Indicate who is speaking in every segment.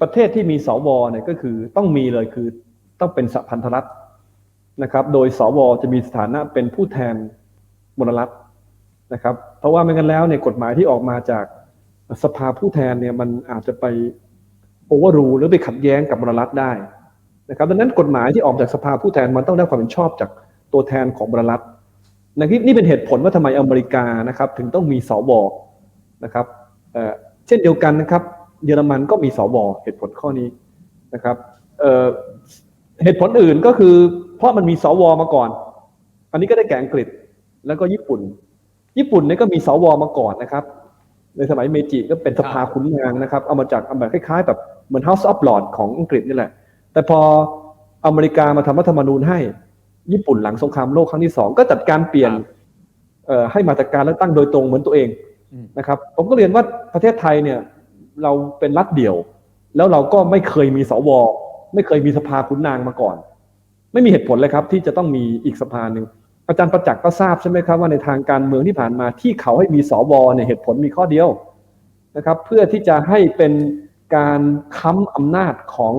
Speaker 1: ประเทศที่มีสวเนี่ยก็คือต้องมีเลยคือต้องเป็นสพันธรัฐนะครับ โดยสวจะมีสถานะเป็นผู้แทนมลรัฐนะครับ เพราะว่าไม่งั้นแล้วเนี่ยกฎหมายที่ออกมาจากสภาผู้แทนเนี่ยมันอาจจะไปโอเวอร์รูหรือไปขัดแย้งกับมลรัฐได้นะครับดังนั้นกฎหมายที่ออกจากสภาผู้แทนมันต้องได้ความเห็นชอบจากตัวแทนของมลรัฐนะครับนี่เป็นเหตุผลว่าทำไมอเมริกานะครับ ถึงต้องมีสวนะครับเเช่นเดียวกันนะครับ เยอรมันก็มีสวเหตุผลข้อนี้นะครับเเหตุผลอื่นก็คือ เพราะมันมีสวมาก่อน อันนี้ก็ได้แก่อังกฤษแล้วก็ญี่ปุ่น ญี่ปุ่นเนี่ยก็มีสวมาก่อนนะครับ ในสมัยเมจิก็เป็นสภาขุนนางนะครับ เอามาจากเอาแบบคล้ายๆ แบบเหมือน House of Lords ของอังกฤษนี่แหละ แต่พออเมริกามาทำรัฐธรรมนูญให้ ญี่ปุ่นหลังสงครามโลกครั้งที่สองก็จัดการเปลี่ยนให้มาจากการเลือกตั้งโดยตรงเหมือนตัวเองนะครับ ผมก็เรียนว่าประเทศไทยเนี่ย เราเป็นรัฐเดี่ยว แล้วเราก็ไม่เคยมีสวไม่เคยมีสภาขุนนางมาก่อน ไม่มีเหตุผลเลยครับ ที่จะต้องมีอีกสภาหนึ่งอาจารย์ประจักษ์ก็ทราบใช่ไหมครับว่าในทางการเมืองที่ผ่านมาที่เขาให้มีสวเนี่ยเหตุผลมีข้อเดียวนะครับ เพื่อที่จะให้เป็นการค้ำอำนาจของ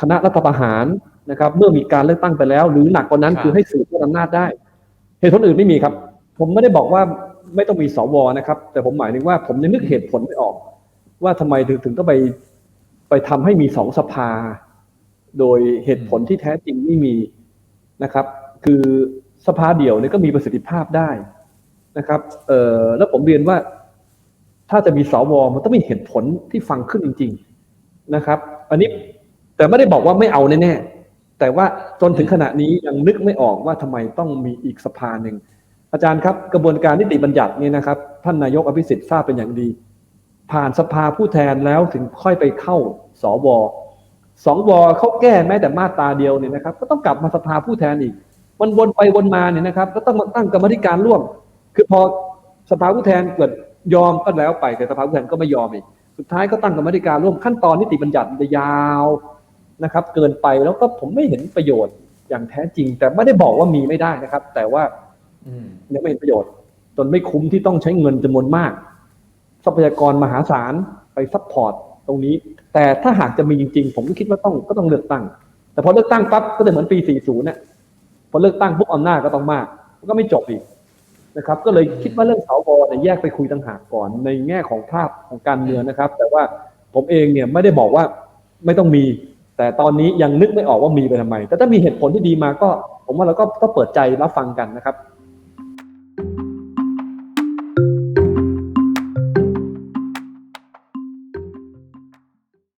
Speaker 1: คณะรัฐประหารนะครับ เมื่อมีการเลือกตั้งไปแล้ว หรือหนักกว่านั้น
Speaker 2: ครับ
Speaker 1: คือให้สืบทอดอำนาจได้ เหตุผลอื่นไม่มีครับ ผมไม่ได้บอกว่าไม่ต้องมีสวนะครับ แต่ผมหมายถึงว่าผมยังนึกเหตุผลไม่ออก ว่าทำไมถึงถึงต้องไปไปทำให้มีสองสภา โดยเหตุผลที่แท้จริงไม่มีนะครับ คือสภาเดี่ยวเนี่ยก็มีประสิทธิภาพได้นะครับเอ่อแล้วผมเรียนว่า ถ้าจะมีสวมันต้องมีเหตุผลที่ฟังขึ้นจริง ๆนะครับ อันนี้แต่ไม่ได้บอกว่าไม่เอาแน่ๆแต่ว่าจนถึงขณะนี้ยังนึกไม่ออกว่าทำไมต้องมีอีกสภาหนึ่งอาจารย์ครับกระบวนการนิติบัญญัติเนี่ยนะครับ ท่านนายกอภิสิทธิ์ทราบเป็นอย่างดี ผ่านสภาผู้แทนแล้วถึงค่อยไปเข้าสวสวเขาแก้แม้แต่มาตราเดียวเนี่ยนะครับ ก็ต้องกลับมาสภาผู้แทนอีกวนวนไปวนมาเนี่ยนะครับ ก็ต้องมาตั้งกรรมธิการร่วม คือพอสภาผู้แทนเกิดยอมก็แล้วไปแต่สภาผู้แทนก็ไม่ยอมอีกสุดท้ายก็ตั้งกรรมธิการร่วมขั้นตอนนิติบัญญัติมันจะยาวนะครับ เกินไปแล้วก็ผมไม่เห็นประโยชน์อย่างแท้จริง แต่ไม่ได้บอกว่ามีไม่ได้นะครับ แต่ว่า
Speaker 2: อืม
Speaker 1: ยังไม่เห็นประโยชน์จนไม่คุ้มที่ต้องใช้เงินจำนวนมากท รัพยากรมหาศาลไปซัพพอร์ตตรงนี้ แต่ถ้าหากจะมีจริงๆ ผมก็คิดว่าต้องก็ต้องเลือกตั้ง แต่พอเลือกตั้งปั๊บก็จะเหมือนปี 40เนี่ยพอเลือกตั้งปุ๊บอำนาจก็ต้องมากก็ไม่จบอีกนะครับ ก็เลยคิดว่าเรื่องสวเนี่ยแยกไปคุยต่างหากก่อนในแง่ของภาพของการเมืองนะครับ แต่ว่าผมเองเนี่ยไม่ได้บอกว่าไม่ต้องมี แต่ตอนนี้ยังนึกไม่ออกว่ามีไปทำไม แต่ถ้ามีเหตุผลที่ดีมาก็ ผมว่าเราก็ก็เปิดใจรับฟังกันนะครับ